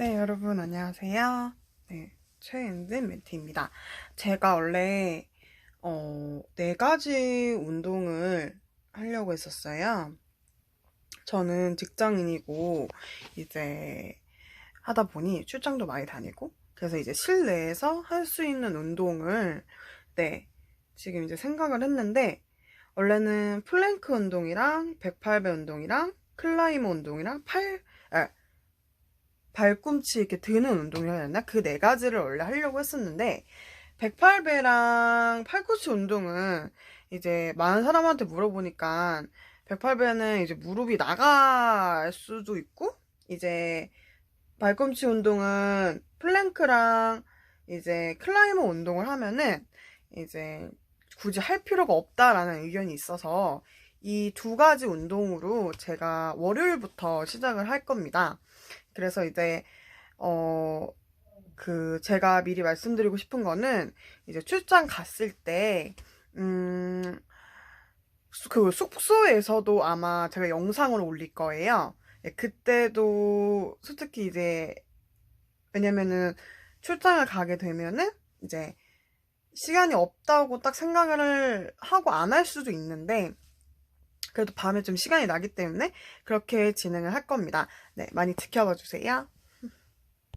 네, 여러분 안녕하세요. 네, 최은진 멘티입니다. 제가 원래 어, 네 가지 운동을 하려고 했었어요. 저는 직장인이고 이제 하다 보니 출장도 많이 다니고 그래서 이제 실내에서 할 수 있는 운동을 네, 지금 이제 생각을 했는데 원래는 플랭크 운동이랑 108배 운동이랑 클라이머 운동이랑 팔 아, 발꿈치 이렇게 드는 운동이라 해야 되나? 그 네 가지를 원래 하려고 했었는데, 108배랑 팔꿈치 운동은 이제 많은 사람한테 물어보니까, 108배는 이제 무릎이 나갈 수도 있고, 이제 발꿈치 운동은 플랭크랑 이제 클라이머 운동을 하면은, 이제 굳이 할 필요가 없다라는 의견이 있어서, 이 두 가지 운동으로 제가 월요일부터 시작을 할 겁니다. 그래서 이제 어 그 제가 미리 말씀드리고 싶은 거는 이제 출장 갔을 때 음 그 숙소에서도 아마 제가 영상을 올릴 거예요. 예, 그때도 솔직히 이제 왜냐면은 출장을 가게 되면은 이제 시간이 없다고 딱 생각을 하고 안 할 수도 있는데 그래도 밤에 좀 시간이 나기 때문에 그렇게 진행을 할 겁니다. 네, 많이 지켜봐 주세요.